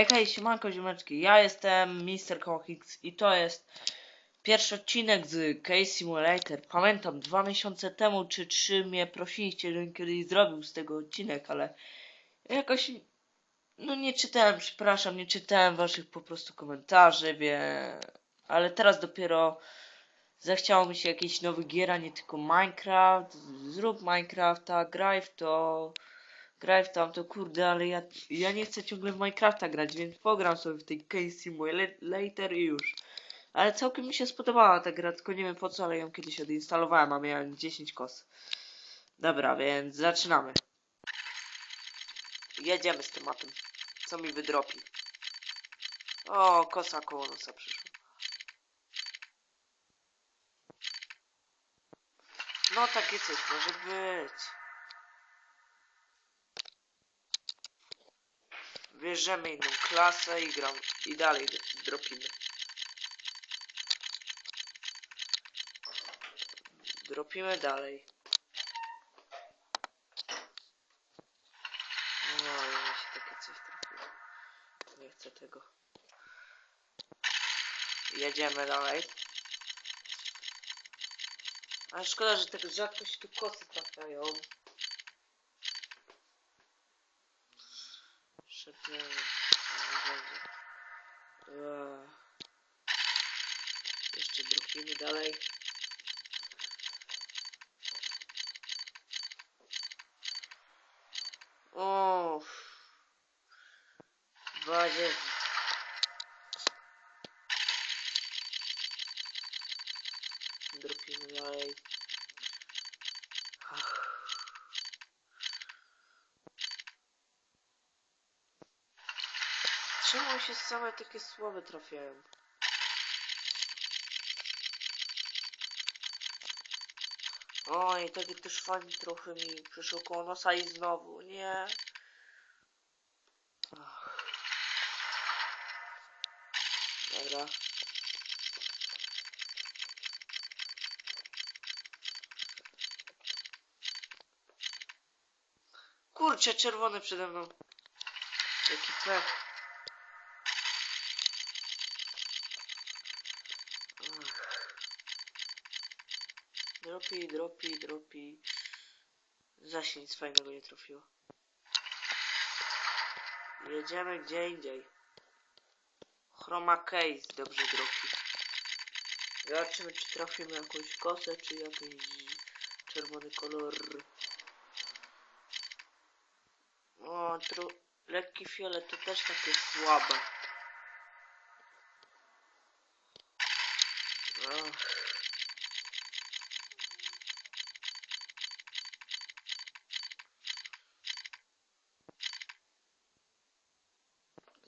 Hej, hej, siemanko ziomeczki, ja jestem Mr. Cohix i to jest pierwszy odcinek z Case Simulator. Pamiętam, dwa miesiące temu czy trzy mnie prosiliście, żebym kiedyś zrobił z tego odcinek, ale jakoś, no nie czytałem, przepraszam, nie czytałem waszych po prostu komentarzy, wie, ale teraz dopiero zachciało mi się jakiejś nowy gier, a nie tylko Minecraft, zrób Minecrafta, graj w to, graj w tamto, kurde, ale ja, ja nie chcę ciągle w Minecrafta grać, więc pogram sobie w tej Case Simulator i już. Ale całkiem mi się spodobała ta gra, tylko nie wiem po co, ale ją kiedyś odinstalowałem, a miałem 10 kos. Dobra, więc zaczynamy. Jedziemy z tematem. Co mi wydropi? O, kosa koło nosa przyszła. No takie coś może być. Bierzemy inną klasę i gram i dalej dropimy. Dropimy dalej. No mi się takie coś trafiło. Nie chcę tego. Jedziemy dalej. Ale szkoda, że tak rzadko się tu kosy trafiają. Szepnę. Nie będzie. Eee. Jeszcze dropimy dalej. Uff. Bazie. Dropimy dalej. Ach. Czemu się same takie słabe trafiają? Oj, taki też fajny trochę mi przyszło koło nosa i znowu, nie. Ach. Dobra. Kurczę, czerwony przede mną. Jaki pech. Ach. Dropi, dropi, dropi. Zaś nic fajnego nie trafiło. Jedziemy gdzie indziej. Chroma case dobrze dropi. Zobaczymy czy trafimy jakąś kosę, czy jakiś czerwony kolor. O, tru... lekki fiolet to też takie słabe. Ach.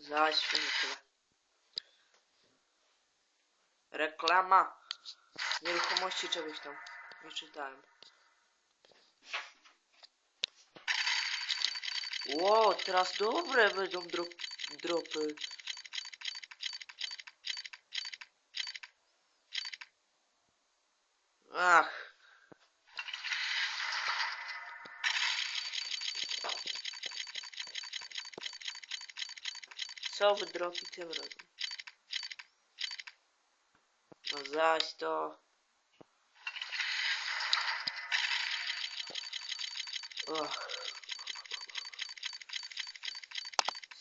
Zaświęć tyle. Reklama nieruchomości czegoś tam. Nie czytałem. Ło, teraz dobre będą drop, dropy. Ach. Co wydropi tym razem? No zaś to... Och.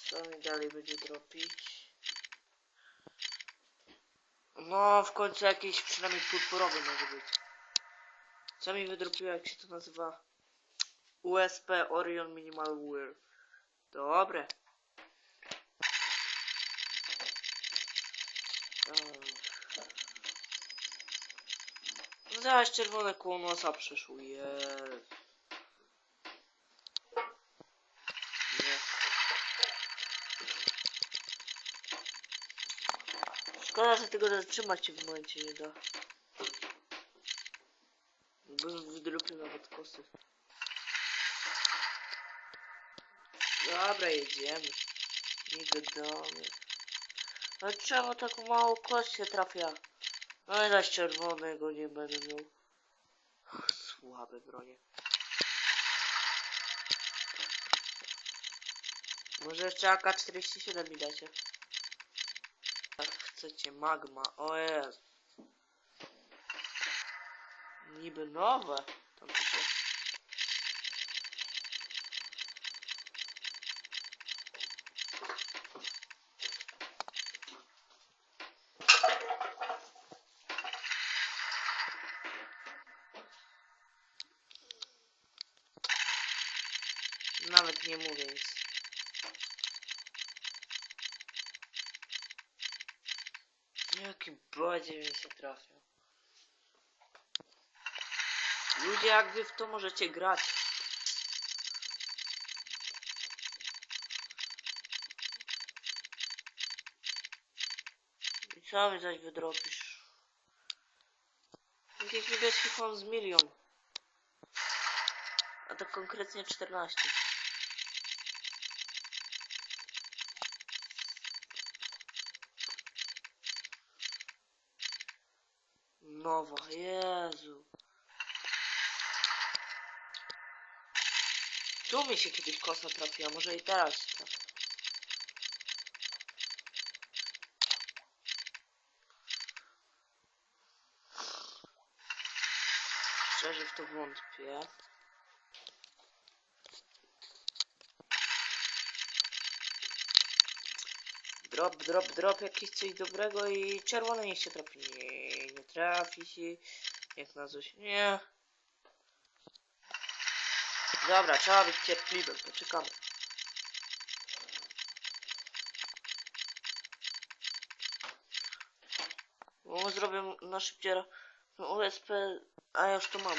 Co mi dalej będzie dropić? No, w końcu jakiś przynajmniej purpurowy może być. Co mi wydropiło, jak się to nazywa? USP Orion Minimal Wear. Dobre. No zaraz czerwone koło nosa przyszło, jest. Szkoda, że tego zatrzymać się w momencie nie da. Bym wydropił nawet kosy. Dobra, jedziemy. Nie gadamy. Ale czemu tak mało kos się trafia? No i zaś czerwonego nie będę miał. Słabe bronie. Może jeszcze AK-47 mi dacie. Jak chcecie, magma, o jest. Niby nowe. Tam pisze. Nawet nie mówię nic. Jaki bodzie mi się trafił. Ludzie, jak wy w to możecie grać? I co mi zaś wydrobisz? Jakiś niebieski fon z milion. A to konkretnie 14. Nowa, Jezu. Tu mi się kiedyś kosa trafiła, może i teraz trafi. Szczerze w to wątpię. Drop, drop, drop, jakieś coś dobrego i czerwone niech się trafi. Nie, nie trafi się. Jak na coś. Nie. Dobra, trzeba być cierpliwym, poczekamy. O, zrobię na szybciera USP, a ja już to mam.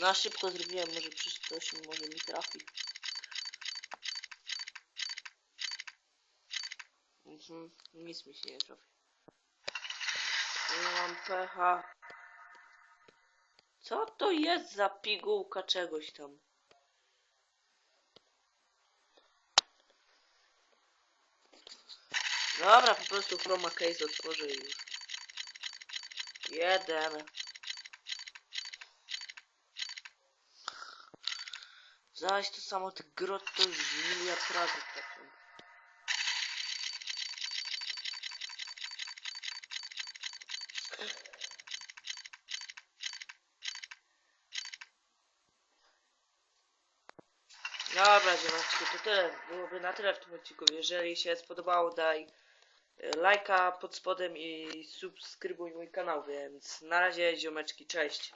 Na szybko zrobiłem, może przecież coś może mi trafi. Mhm, nic mi się nie trafi. Nie mam pecha. Co to jest za pigułka czegoś tam? Dobra, po prostu chroma case otworzę i już. Jeden. Zaś to samo tych grot to już miliard razy trafią. Dobra, ziomeczki, to tyle. Byłoby na tyle w tym odcinku. Jeżeli się spodobało, daj e, lajka pod spodem i subskrybuj mój kanał, więc na razie ziomeczki, cześć.